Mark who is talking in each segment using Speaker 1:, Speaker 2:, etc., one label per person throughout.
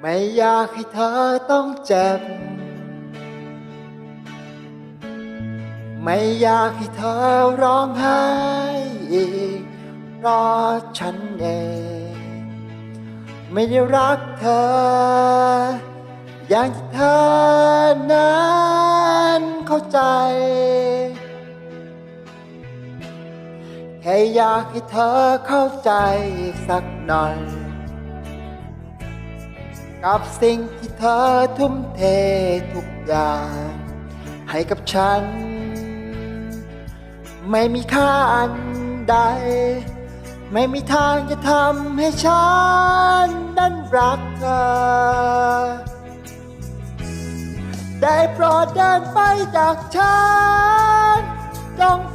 Speaker 1: ไม่อยากให้เธอต้องเจ็บ ไม่อยากให้เธอร้องไห้อีกเพราะฉันเอง ไม่ได้รักเธอ อย่างที่เธอนั้นเข้าใจ แค่อยากให้เธอเข้าใจสักหน่อย กับสิ่งที่เธอทุ่มเททุกอย่าง ให้กับฉัน ไม่มีค่าอันใด ไม่มีทางจะทำให้ฉันนั้นรักเธอ ได้โปรดเดินไปจากฉันจงทิ้ง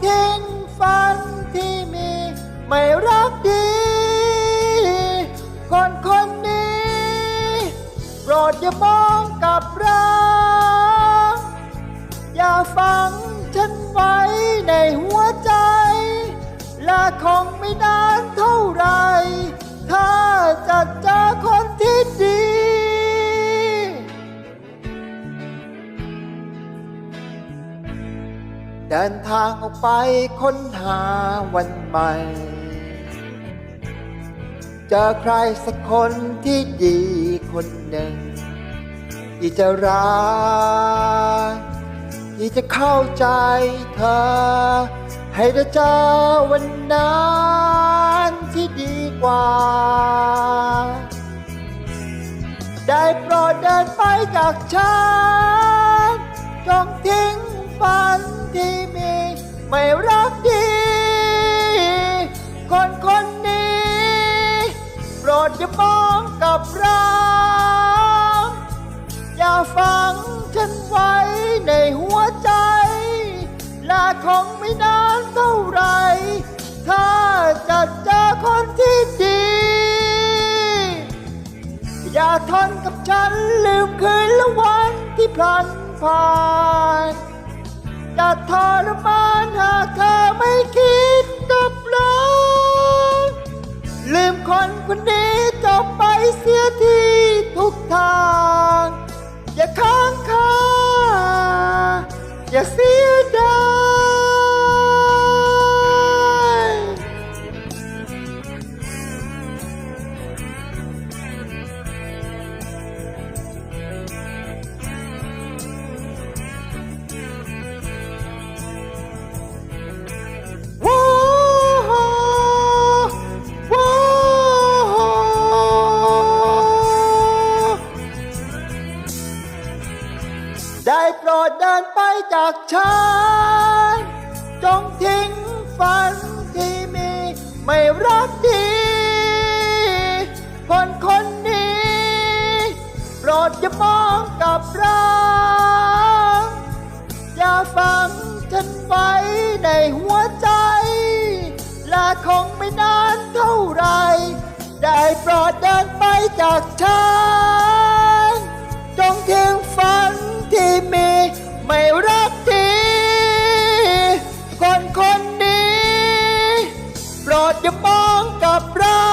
Speaker 1: รดอย่ามองกลับเราอย่าฝังฉันไว้ในหัวใจ และคงไม่นานเท่าไร ถ้าจะเจอคนที่ดีเดินทางออกไปค้นหาวันใหม่ จอใครสักคนที่ดีคนหนึ่งที่จะรักที่จะเข้าใจเธอ ให้ได้เจอวันนั้นที่ดีกว่า ได้โปรดเดินไปจากฉันจงทิ้งฝันที่มี ไม่รักดี คน โปรดอย่ามองกับเราอย่าฝังฉันไว้ในหัวใจและคงไม่นานเท่าไร ถ้าจะเจอคนที่ดี อย่าทนกับฉันลืมคืนและวันที่พลันผ่านอย่าทรมานหากเธอไม่คิดกับเราลืมคนคนนี้ จบไได้โปรดเดินไปจากฉัน จงทิ้งฝันที่มี ไม่รักดี คนคนนี้ โปรดอย่ามองกับเราอย่าฝังฉันไว้ในหัวใจ และคงไม่นานเท่าไร ได้โปรดเดินไปจากฉัน ดอย่ามองกับร้า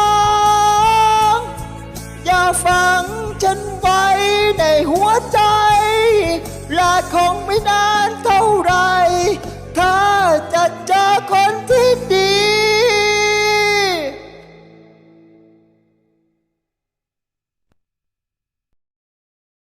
Speaker 1: อย่าฝังฉันไว้ในหัวใจ ลาคงไม่นานเท่าไร ถ้าจะเจอคนที่ดี